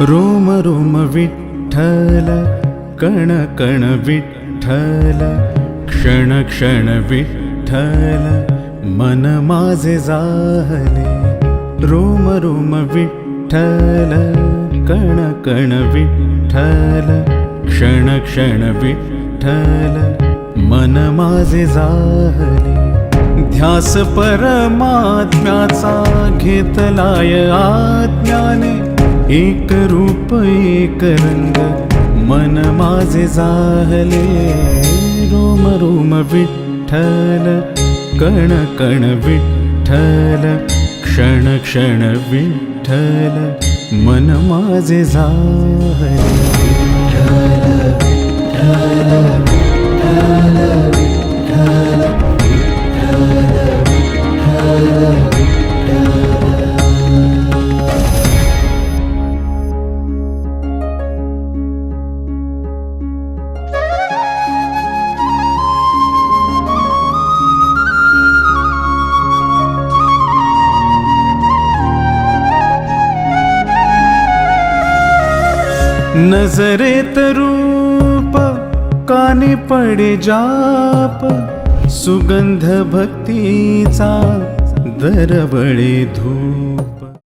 Rome Rome Vitthal कण कण विठ्ठल क्षण क्षण विठ्ठल मन माझे जाहले. रोम रोम विठ्ठल कण कण विठ्ठल क्षण क्षण विठ्ठल मन माझे जाहले. ध्यास परमात्म्याचा घेतलाय आज्ञाने. एक रूप एक रंग मन माझे जाहले. रोम रोम विठ्ठल कण कण विठ्ठल क्षण क्षण विठ्ठल मन माझे जाहले. नजरेत रूप काने पडे जाप सुगंध भक्तीचा दरवळे धूप.